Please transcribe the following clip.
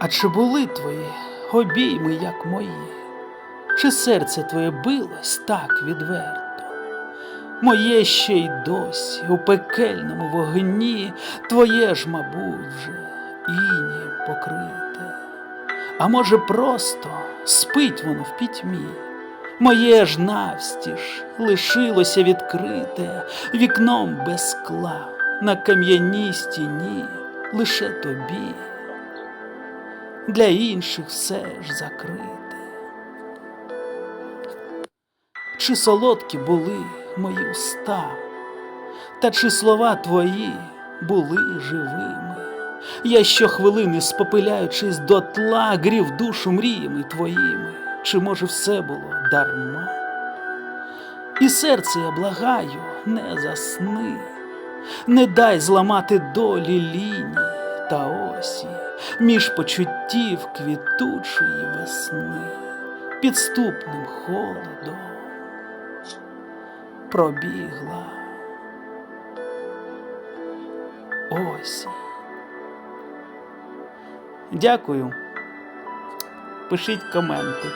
А чи були твої обійми, як мої? Чи серце твоє билось так відверто? Моє ще й досі у пекельному вогні, твоє ж, мабуть, вже інієм покрите. А може, просто спить воно в пітьмі, моє ж навстіж лишилося відкрите вікном без скла на кам'яній стіні лише тобі, для інших все ж закрите. Чи солодкі були мої уста, та чи слова твої були живими? Я щохвилини, спопиляючись до тла, грів душу мріями твоїми, чи може все було дарма? І серце я благаю, не засни, не дай зламати долі лінії та осі між почуттів квітучої весни, підступним холодом пробігла осінь. Дякую. Пишіть коменти.